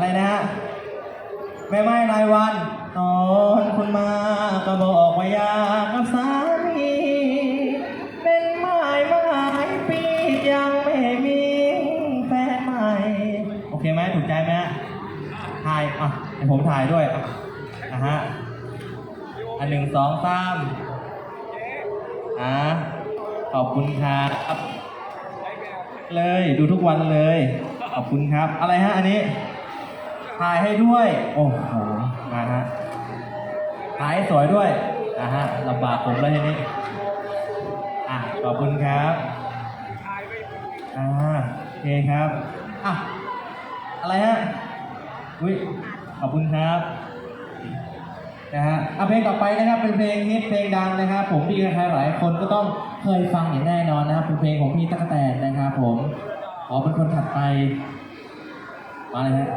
อะไรนะฮะแม่ไม้นายวัน ตอนคุณมาก็บอกว่ายากับสามีเป็นไม้มาหลายปียังไม่มีแฟนใหม่ โอเคไหมถูกใจไหมฮะถ่ายอะให้ผมถ่ายด้วยอะอะฮะอันหนึ่งสองสามอะขอบคุณครับเลยดูทุกวันเลย ขอบคุณครับ อะไรฮะอันนี้ ถ่ายให้ด้วย โอ้โหมาฮะถ่ายให้สวยด้วยอะฮะลำบากผมแล้วทีนี้อะขอบคุณครับอ่าโอเคครับอะอะไรฮะอุ้ยขอบคุณครับนะฮะเอาเพลงต่อไปนะครับเป็นเพลงฮิตเพลงดังนะครับ ผมพี่ใครหลายคนก็ต้องเคยฟังอย่างแน่นอนนะครับเป็นเพลงของพี่ตั๊กแตนนะครับผมขอเป็นคนถัดไปมาเลยฮะ